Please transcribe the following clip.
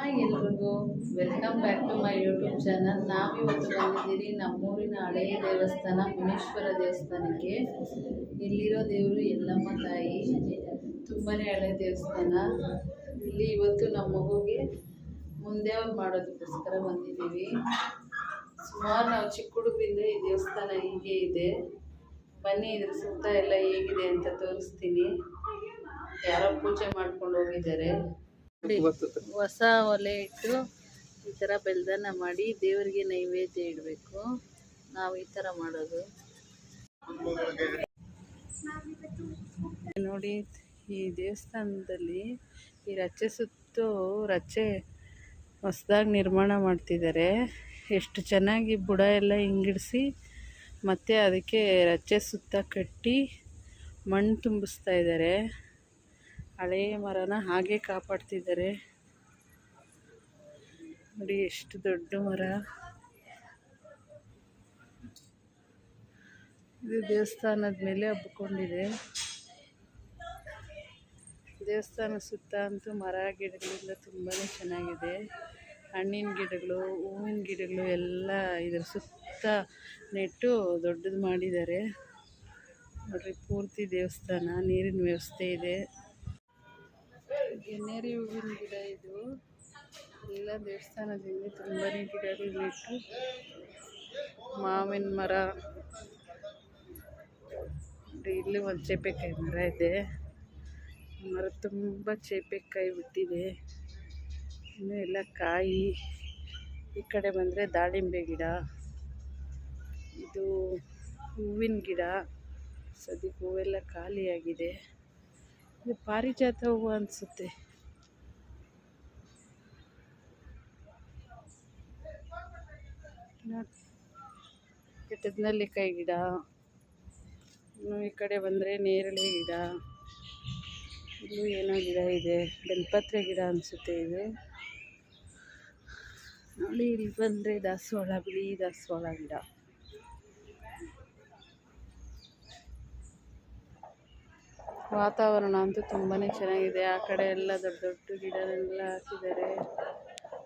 Hi ಎಲ್ರಿಗೂ. Welcome back to my YouTube channel. ನಾವಿವತ್ತು ಬಂದಿದ್ದೀರಿ ನಮ್ಮೂರಿನ ಹಳೆಯ ದೇವಸ್ಥಾನ, ಮುನೇಶ್ವರ ದೇವಸ್ಥಾನಕ್ಕೆ. ಇಲ್ಲಿರೋ ದೇವರು ಎಲ್ಲಮ್ಮ ತಾಯಿ. ತುಂಬಾ ಹಳೆಯ ದೇವಸ್ಥಾನ. ಇಲ್ಲಿ ಇವತ್ತು ನಮ್ಮ ಮಗುಗೆ ಮುಂದೆ ಮಾಡೋದಕ್ಕೋಸ್ಕರ ಬಂದಿದ್ದೀವಿ. ಸುಮಾರು ನಾವು ಚಿಕ್ಕ ಹುಡುಗರಿಂದ ಈ ದೇವಸ್ಥಾನ ಹೀಗೆ ಇದೆ. ಬನ್ನಿ, ಇದ್ರ ಸುತ್ತ ಎಲ್ಲ ಹೇಗಿದೆ ಅಂತ ತೋರಿಸ್ತೀನಿ. ಯಾರೋ ಪೂಜೆ ಮಾಡ್ಕೊಂಡು ಹೋಗಿದ್ದಾರೆ. ಹೊಸ ಒಲೆ ಇಟ್ಟು ಈ ಥರ ಬೆಲ್ದನ್ನ ಮಾಡಿ ದೇವರಿಗೆ ನೈವೇದ್ಯ ಇಡಬೇಕು. ನಾವು ಈ ಥರ ಮಾಡೋದು. ನೋಡಿ ಈ ದೇವಸ್ಥಾನದಲ್ಲಿ ಈ ರಚ್ಚೆ ಸುತ್ತು ರಚ್ಚೆ ಹೊಸದಾಗಿ ನಿರ್ಮಾಣ ಮಾಡ್ತಿದ್ದಾರೆ. ಎಷ್ಟು ಚೆನ್ನಾಗಿ ಬುಡ ಎಲ್ಲ ಹಿಂಗಿಡಿಸಿ ಮತ್ತು ಅದಕ್ಕೆ ರಚ್ಚೆ ಸುತ್ತ ಕಟ್ಟಿ ಮಣ್ಣು ತುಂಬಿಸ್ತಾ ಇದ್ದಾರೆ. ಹಳೆಯ ಮರನ ಹಾಗೆ ಕಾಪಾಡ್ತಿದ್ದಾರೆ. ನೋಡಿ ಎಷ್ಟು ದೊಡ್ಡ ಮರ. ಇದು ದೇವಸ್ಥಾನದ ಮೇಲೆ ಹಬ್ಕೊಂಡಿದೆ. ದೇವಸ್ಥಾನ ಸುತ್ತ ಅಂತೂ ಮರ ಗಿಡಗಳೆಲ್ಲ ತುಂಬಾ ಚೆನ್ನಾಗಿದೆ. ಹಣ್ಣಿನ ಗಿಡಗಳು, ಹೂವಿನ ಗಿಡಗಳು ಎಲ್ಲ ಇದರ ಸುತ್ತ ನೆಟ್ಟು ದೊಡ್ಡದು ಮಾಡಿದ್ದಾರೆ. ನೋಡ್ರಿ ಪೂರ್ತಿ ದೇವಸ್ಥಾನ, ನೀರಿನ ವ್ಯವಸ್ಥೆ ಇದೆ. ಗೆನ್ನೇರಿ ಹೂವಿನ ಗಿಡ ಇದು. ಎಲ್ಲ ದೇವಸ್ಥಾನದಿಂದ ತುಂಬಾ ಗಿಡಗಳಿಟ್ಟು ಮಾವಿನ ಮರ. ಇಲ್ಲಿ ಒಂದು ಚೇಪೆಕಾಯಿ ಮರ ಇದೆ. ಮರ ತುಂಬ ಚೇಪೆಕಾಯಿ ಬಿಟ್ಟಿದೆ ಇನ್ನು ಎಲ್ಲ ಕಾಯಿ. ಈ ಕಡೆ ಬಂದರೆ ದಾಳಿಂಬೆ ಗಿಡ. ಇದು ಹೂವಿನ ಗಿಡ. ಸದ್ಯಕ್ಕೆ ಹೂವೆಲ್ಲ ಖಾಲಿಯಾಗಿದೆ. ಇದು ಪಾರಿಜಾತ ಹೂವು ಅನಿಸುತ್ತೆ. ನೆಲ್ಲಿಕಾಯಿ ಗಿಡ ಈ ಕಡೆ ಬಂದರೆ ನೇರಳೆ ಗಿಡ ಇಲ್ಲೂ ಏನೋ ಗಿಡ ಇದೆ ಬೆಲ್ಪತ್ರೆ ಗಿಡ ಅನಿಸುತ್ತೆ ಇದು. ನೋಡಿ, ಇಲ್ಲಿ ಬಂದರೆ ದಾಸವಾಳ, ಬಿಳಿ ದಾಸವಾಳ ಗಿಡ. ವಾತಾವರಣ ಅಂತೂ ತುಂಬಾನೇ ಚೆನ್ನಾಗಿದೆ. ಆ ಕಡೆ ಎಲ್ಲ ದೊಡ್ಡ ದೊಡ್ಡ ಗಿಡಗಳೆಲ್ಲ ಹಾಕಿದ್ದಾರೆ.